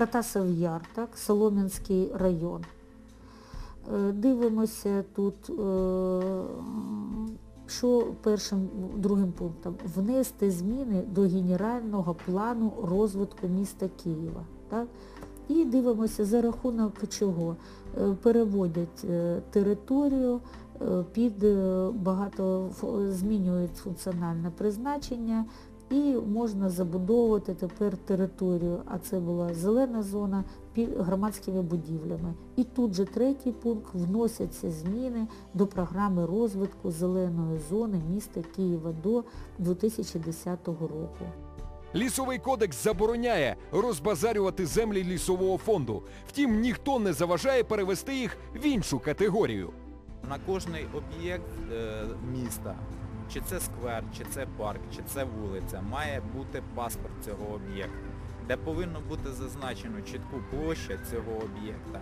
Протасов Яр, так, Солом'янський район. Е, Дивимося тут, е, що першим, другим пунктом. Внести зміни до генерального плану розвитку міста Києва. Так? І дивимося за рахунок чого. Е, Переводять територію під багато, змінюють функціональне призначення і можна забудовувати тепер територію, а це була зелена зона, під громадськими будівлями. І тут же третій пункт вносяться зміни до програми розвитку зеленої зони міста Києва до 2010 року. Лісовий кодекс забороняє розбазарювати землі лісового фонду. Втім, ніхто не заважає перевести їх в іншу категорію. На кожний об'єкт е, міста, чи це сквер, чи це парк, чи це вулиця, має бути паспорт цього об'єкта, де повинно бути зазначено чітку площа цього об'єкта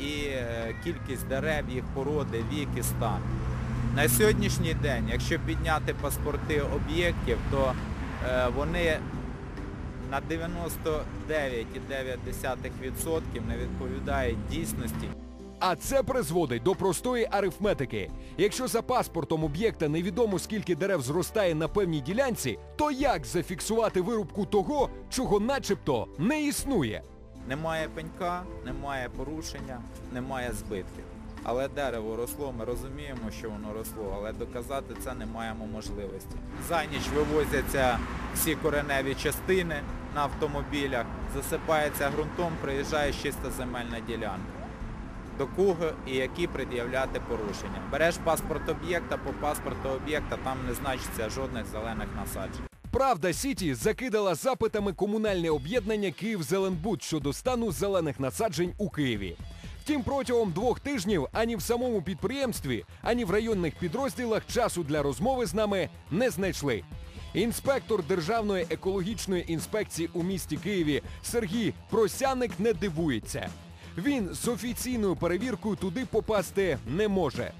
і е, кількість дерев, їх породи, вік і стан. На сьогоднішній день, якщо підняти паспорти об'єктів, то е, вони на 99,9% не відповідають дійсності А це призводить до простої арифметики. Якщо за паспортом об'єкта невідомо скільки дерев зростає на певній ділянці, то як зафіксувати вирубку того, чого начебто не існує? Немає пенька, немає порушення, немає збитків. Але дерево росло, ми розуміємо, що воно росло, але доказати це не маємо можливості. За ніч вивозяться всі кореневі частини на автомобілях, засипається ґрунтом, приїжджає чиста земельна ділянка. До кого і які пред'являти порушення. Береш паспорт об'єкта, по паспорту об'єкта там не значиться жодних зелених насаджень. Правда Сіті закидала запитами комунальне об'єднання «Київзеленбуд» щодо стану зелених насаджень у Києві. Втім, протягом двох тижнів ані в самому підприємстві, ані в районних підрозділах часу для розмови з нами не знайшли. Інспектор Державної екологічної інспекції у місті Києві Сергій Просяник не дивується. Він з офіційною перевіркою туди попасти не може.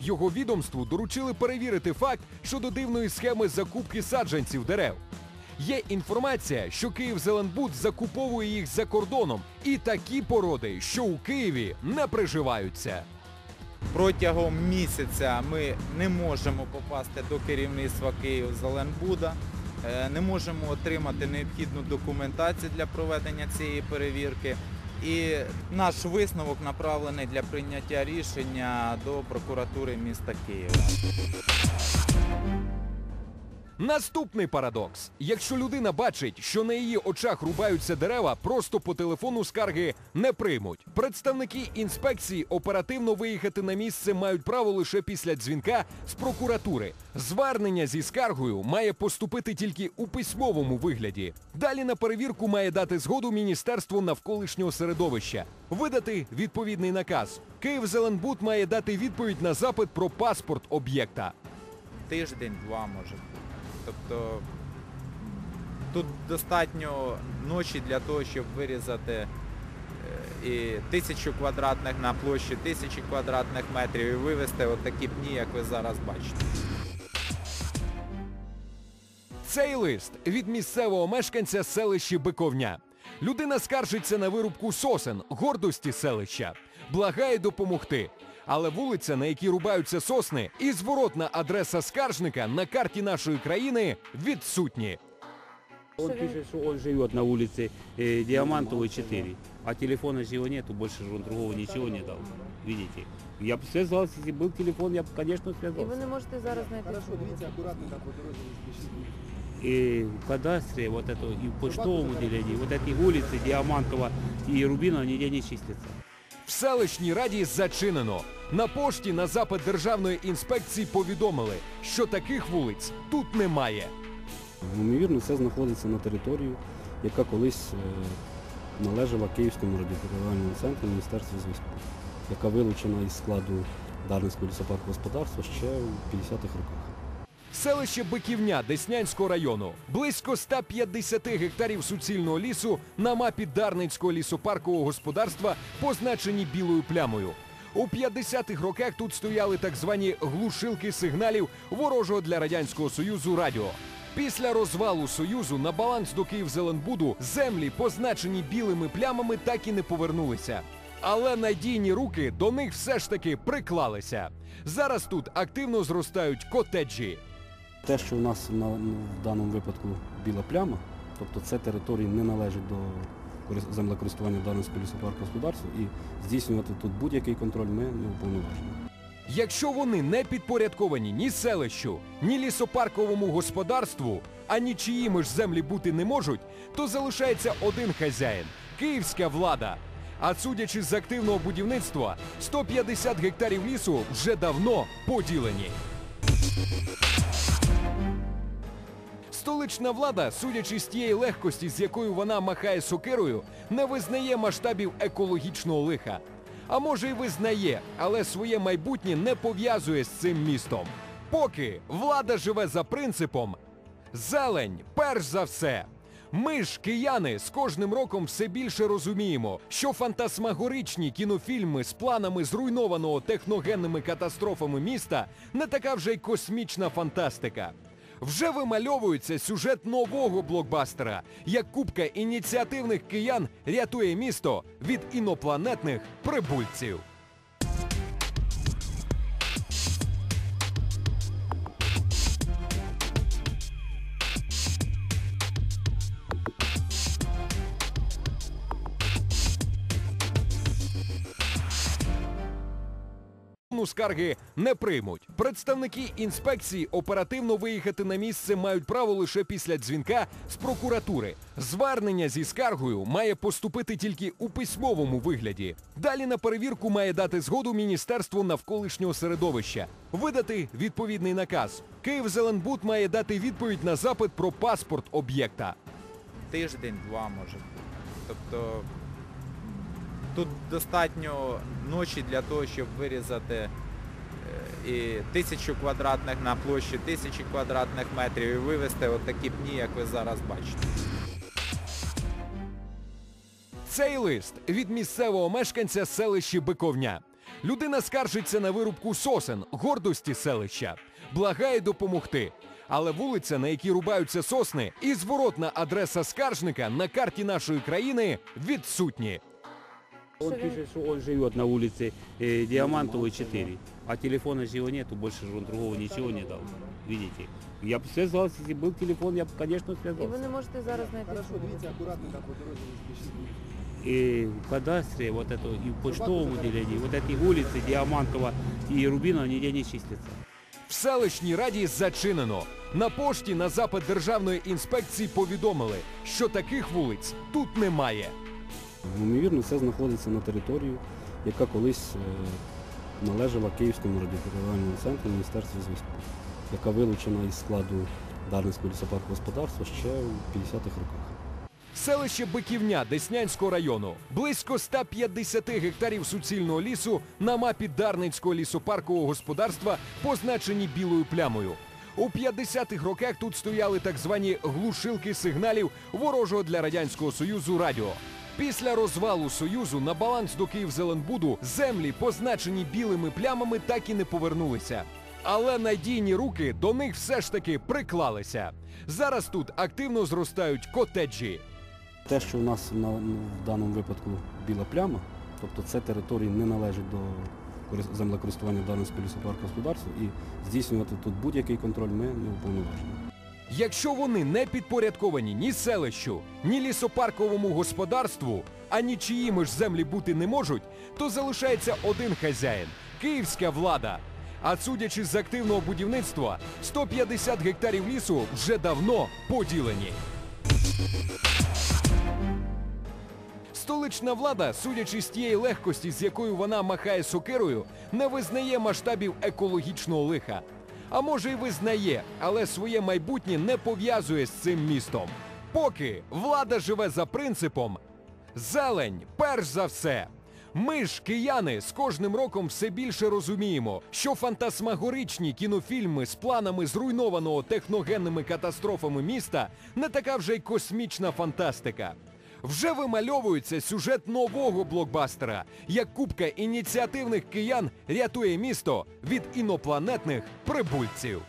Його відомству доручили перевірити факт щодо дивної схеми закупки саджанців дерев. Є інформація, що Київзеленбуд закуповує їх за кордоном, і такі породи, що у Києві не приживаються. Протягом місяця ми не можемо попасти до керівництва Київзеленбуда, е, не можемо отримати необхідну документацію для проведення цієї перевірки. І наш висновок направлений для прийняття рішення до прокуратури міста Києва. Наступний парадокс: якщо людина бачить, що на її очах рубаються дерева, просто по телефону скарги не приймуть. Представники інспекції оперативно виїхати на місце мають право лише після дзвінка з прокуратури. Звернення зі скаргою має поступити тільки у письмовому вигляді. Далі на перевірку має дати згоду Міністерство навколишнього середовища, видати відповідний наказ. Київзеленбуд має дати відповідь на запит про паспорт об'єкта. Тиждень-два може. Тобто тут достатньо ночі для того, щоб вирізати е, і тисячу квадратних на площі, тисячі квадратних метрів і вивезти отакі пні, як ви зараз бачите. Цей лист від місцевого мешканця селища Биковня. Людина скаржиться на вирубку сосен, гордості селища, благає допомогти. Але вулиця, на якій рубаються сосни, і зворотна адреса скаржника на карті нашої країни відсутні. Он пишет, что он живет на улице э, Диамантовой 4, а телефона же его нету, больше же он другого ничего не дал. Видите? Я бы связался, если был телефон, я бы, конечно, І ви связался. не можете зараз знайти чому. И в кадастре, вот это, и в почтовом отделении, вот эти улицы Диамантова и Рубинова нигде не числятся. В селищній раді зачинено. На пошті на запит державної інспекції повідомили, що таких вулиць тут немає. Ймовірно, це знаходиться на території, яка колись е, належала Київському радіотериторіальному центру Міністерства зв'язку, яка вилучена із складу Дарницького лісопарку господарства ще в 50-х роках. Селище Биківня Деснянського району. Близько 150 гектарів суцільного лісу на мапі Дарницького лісопаркового господарства позначені білою плямою. У 50-х роках тут стояли так звані глушилки сигналів ворожого для Радянського Союзу радіо. Після розвалу Союзу на баланс до Київзеленбуду землі, позначені білими плямами, так і не повернулися. Але надійні руки до них все ж таки приклалися. Зараз тут активно зростають котеджі. Те, що у нас на, в даному випадку біла пляма, тобто це території не належать до землекористування Дарницького лісопарку господарства і здійснювати тут будь-який контроль ми не уповноважені. Якщо вони не підпорядковані ні селищу, ні лісопарковому господарству, а нічиїми ж землі бути не можуть, то залишається один хазяїн київська влада. А судячи з активного будівництва, 150 гектарів лісу вже давно поділені. Столична влада, судячи з тієї легкості, з якою вона махає сокирою, не визнає масштабів екологічного лиха. А може й визнає, але своє майбутнє не пов'язує з цим містом. Поки влада живе за принципом зелень, перш за все. Ми ж, кияни, з кожним роком все більше розуміємо, що фантасмагоричні кінофільми з планами зруйнованого техногенними катастрофами міста не така вже й космічна фантастика. Вже вимальовується сюжет нового блокбастера, як купка ініціативних киян рятує місто від інопланетних прибульців. Ну, скарги не приймуть. Представники інспекції оперативно виїхати на місце мають право лише після дзвінка з прокуратури. Звернення зі скаргою має поступити тільки у письмовому вигляді. Далі на перевірку має дати згоду Міністерство навколишнього середовища, видати відповідний наказ. Київзеленбуд має дати відповідь на запит про паспорт об'єкта. Тиждень-два може бути. Тобто тут достатньо ночі для того, щоб вирізати е, і тисячу квадратних на площі, тисячі квадратних метрів і вивезти от такі пні, як ви зараз бачите. Цей лист від місцевого мешканця селища Биковня. Людина скаржиться на вирубку сосен, гордості селища, благає допомогти. Але вулиця, на якій рубаються сосни, і зворотна адреса скаржника на карті нашої країни відсутні. Он пишет, что он живет на улице э, Диамантовой 4, а телефона же его нету, больше же он другого ничего не дал. Видите? Я бы связался, если был телефон, я бы, конечно, І ви связался. не можете зараз знайти чому. И в кадастре, вот это, и в почтовом отделении, вот эти улицы Диамантова и Рубинова нигде не числятся. В селищній раді зачинено. На пошті на запит державної інспекції повідомили, що таких вулиць тут немає. Ймовірно, це знаходиться на території, яка колись е, належала Київському радіотериторіальному центру Міністерства зв'язку, яка вилучена із складу Дарницького лісопарку господарства ще в 50-х роках. Селище Биківня Деснянського району. Близько 150 гектарів суцільного лісу на мапі Дарницького лісопаркового господарства позначені білою плямою. У 50-х роках тут стояли так звані глушилки сигналів ворожого для Радянського Союзу радіо. Після розвалу Союзу на баланс до Київзеленбуду землі, позначені білими плямами, так і не повернулися. Але надійні руки до них все ж таки приклалися. Зараз тут активно зростають котеджі. Те, що у нас на, в даному випадку біла пляма, тобто це території не належать до землекористування Дарницького лісопарку господарства і здійснювати тут будь-який контроль ми не уповноважені. Якщо вони не підпорядковані ні селищу, ні лісопарковому господарству, а нічиїми ж землі бути не можуть, то залишається один хазяїн київська влада. А судячи з активного будівництва, 150 гектарів лісу вже давно поділені. Столична влада, судячи з тієї легкості, з якою вона махає сокирою, не визнає масштабів екологічного лиха. А може й визнає, але своє майбутнє не пов'язує з цим містом. Поки влада живе за принципом зелень, перш за все. Ми ж, кияни, з кожним роком все більше розуміємо, що фантасмагоричні кінофільми з планами зруйнованого техногенними катастрофами міста не така вже й космічна фантастика. Вже вимальовується сюжет нового блокбастера, як кубка ініціативних киян рятує місто від інопланетних прибульців.